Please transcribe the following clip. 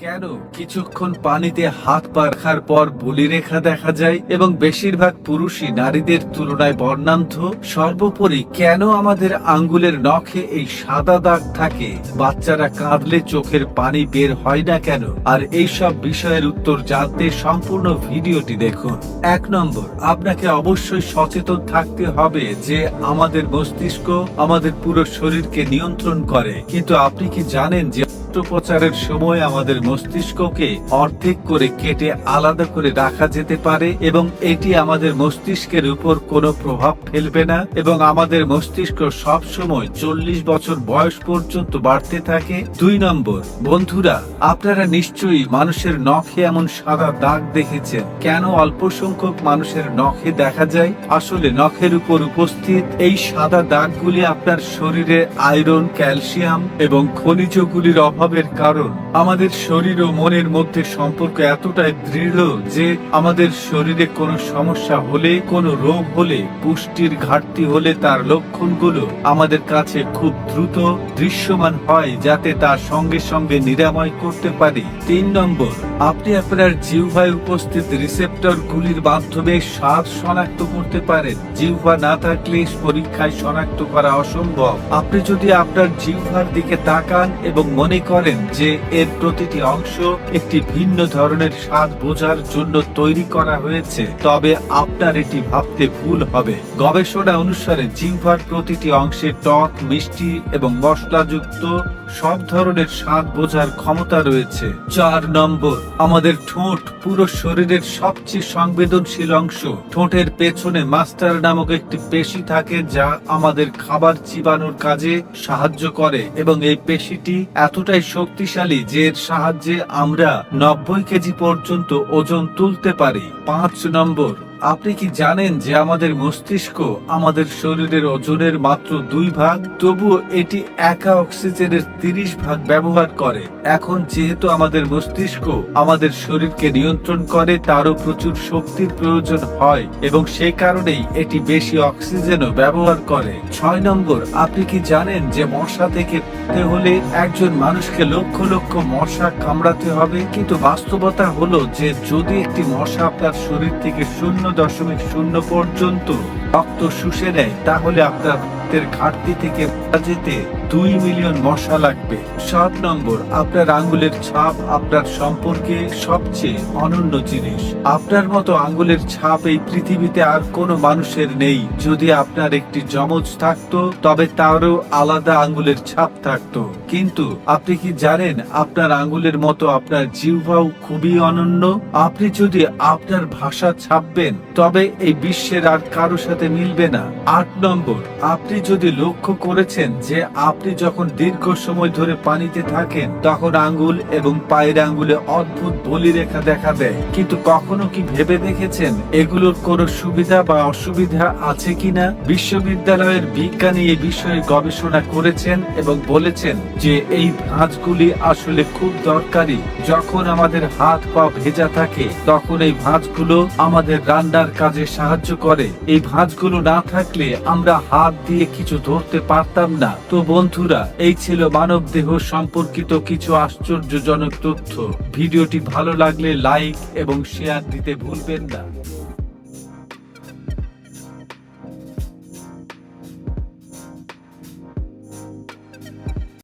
কেন? কিছুক্ষণ পানিতে হাত পা রাখার পর বলি রেখা দেখা যায় এবং বেশিরভাগ পুরুষই নারীদের তুলনায় বর্ণান্ধ। সর্বোপরি কেন আমাদের আঙ্গুলের নখে এই সাদা দাগ থাকে? বাচ্চারা কাঁদলে চোখের পানি বের হয় না কেন? আর এই সব বিষয়ের উত্তর জানতে সম্পূর্ণ ভিডিওটি দেখুন। এক নম্বর, আপনাকে অবশ্যই সচেতন থাকতে হবে যে আমাদের মস্তিষ্ক আমাদের পুরো শরীরকে নিয়ন্ত্রণ করে। কিন্তু আপনি কি জানেন যে অস্ত্রোপচারের সময় আমাদের মস্তিষ্ককে অর্ধেক করে কেটে আলাদা করে রাখা যেতে পারে এবং এটি আমাদের মস্তিষ্কের উপর কোনো প্রভাব ফেলবে না এবং আমাদের মস্তিষ্ক সব সময় চল্লিশ বছর বয়স পর্যন্ত বাড়তে থাকে। দুই নম্বর, বন্ধুরা, আপনারা নিশ্চয়ই মানুষের নখে এমন সাদা দাগ দেখেছেন। কেন অল্প সংখ্যক মানুষের নখে দেখা যায়? আসলে নখের উপর উপস্থিত এই সাদা দাগগুলি আপনার শরীরে আয়রন, ক্যালসিয়াম এবং খনিজগুলির অভাবের কারণ। আমাদের শরীর ও মনের মধ্যে সম্পর্ক এতটাই দৃঢ় যে আমাদের শরীরে কোনো সমস্যা হলে, কোনো রোগ হলে, পুষ্টির ঘাটতি হলে তার লক্ষণগুলো আমাদের কাছে খুব দ্রুত দৃশ্যমান হয় যাতে তার সঙ্গে সঙ্গে নিরাময় করতে পারি। তিন নম্বর, আপনি আপনার জিহ্বায় উপস্থিত রিসেপ্টর গুলির মাধ্যমে স্বাদ শনাক্ত করতে পারেন। জিহ্বা না থাকলে পরীক্ষায় শনাক্ত করা অসম্ভব। আপনি যদি আপনার জিহ্বার দিকে তাকান এবং মনে করেন যে এর প্রতিটি অংশ একটি ভিন্ন ধরনের স্বাদ বোঝার জন্য তৈরি করা হয়েছে। তবে আপনার এটি ভাবতে ভুল হবে। গবেষণা অনুসারে জিহ্বার প্রতিটি অংশে টক, মিষ্টি এবং মশলাযুক্ত সব ধরনের স্বাদ বোঝার ক্ষমতা রয়েছে। চার নম্বর, আমাদের ঠোঁট পুরো শরীরের সবচেয়ে সংবেদনশীল অংশ। ঠোঁটের পেছনে মাস্টার নামক একটি পেশি থাকে যা আমাদের খাবার চিবানোর কাজে সাহায্য করে এবং এই পেশিটি এতটাই শক্তিশালী যে এর সাহায্যে আমরা নব্বই কেজি পর্যন্ত ওজন তুলতে পারি। পাঁচ নম্বর। আপনি কি জানেন যে আমাদের মস্তিষ্ক আমাদের শরীরের ওজনের মাত্র দুই ভাগ? তবুও এটি একা অক্সিজেনের তিরিশ ভাগ ব্যবহার করে। এখন যেহেতু আমাদের মস্তিষ্ক আমাদের শরীরকে নিয়ন্ত্রণ করে, তারও প্রচুর শক্তির প্রয়োজন হয় এবং সে কারণেই এটি বেশি অক্সিজেনও ব্যবহার করে। ছয় নম্বর, আপনি কি জানেন যে মশা থেকে হলে একজন মানুষকে লক্ষ লক্ষ মশা কামড়াতে হবে? কিন্তু বাস্তবতা হলো যে যদি একটি মশা আপনার শরীর থেকে শূন্য দশমিক শূন্য পর্যন্ত রক্ত শুষে নেয় তাহলে আপনার রক্তের ঘাটতি থেকে যেতে দুই মিলিয়ন মশা লাগবে। সাত নম্বর, আপনার আঙ্গুলের ছাপ আপনার সম্পর্কে সবচেয়ে অনন্য জিনিস। আপনার মতো আঙ্গুলের ছাপ এই পৃথিবীতে আর কোনো মানুষের নেই। যদি আপনার একটি জমজ থাকতো, তবে তারও আলাদা আঙ্গুলের ছাপ থাকতো। কিন্তু আপনি কি জানেন, আপনার আঙ্গুলের মতো আপনার জিহ্বাও খুবই অনন্য? আপনি যদি আপনার ভাষা ছাপবেন, তবে এই বিশ্বের আর কারও সাথে মিলবে না। আট নম্বর, আপনি যদি লক্ষ্য করেছেন যে আপনি যখন দীর্ঘ সময় ধরে পানিতে থাকেন, তখন আঙ্গুল এবং পায়ের আঙ্গুলে অদ্ভুত বলি রেখা দেখা দেয়। কিন্তু কখনো কি ভেবে দেখেছেন এগুলোর কোনো সুবিধা বা অসুবিধা আছে কিনা? বিশ্ববিদ্যালয়ের বিজ্ঞানী এই বিষয়ে গবেষণা করেছেন এবং বলেছেন যে এই ভাঁজগুলি আসলে খুব দরকারি। যখন আমাদের হাত পা ভেজা থাকে, তখন এই ভাঁজগুলো আমাদের রান্নার কাজে সাহায্য করে। এই ভাঁজগুলো না থাকলে আমরা হাত দিয়ে কিছু ধরতে পারতাম না। তো বন্ধুরা, এই ছিল মানব দেহ সম্পর্কিত কিছু আশ্চর্যজনক তথ্য। ভিডিওটি ভালো লাগলে লাইক এবং শেয়ার দিতে ভুলবেন না।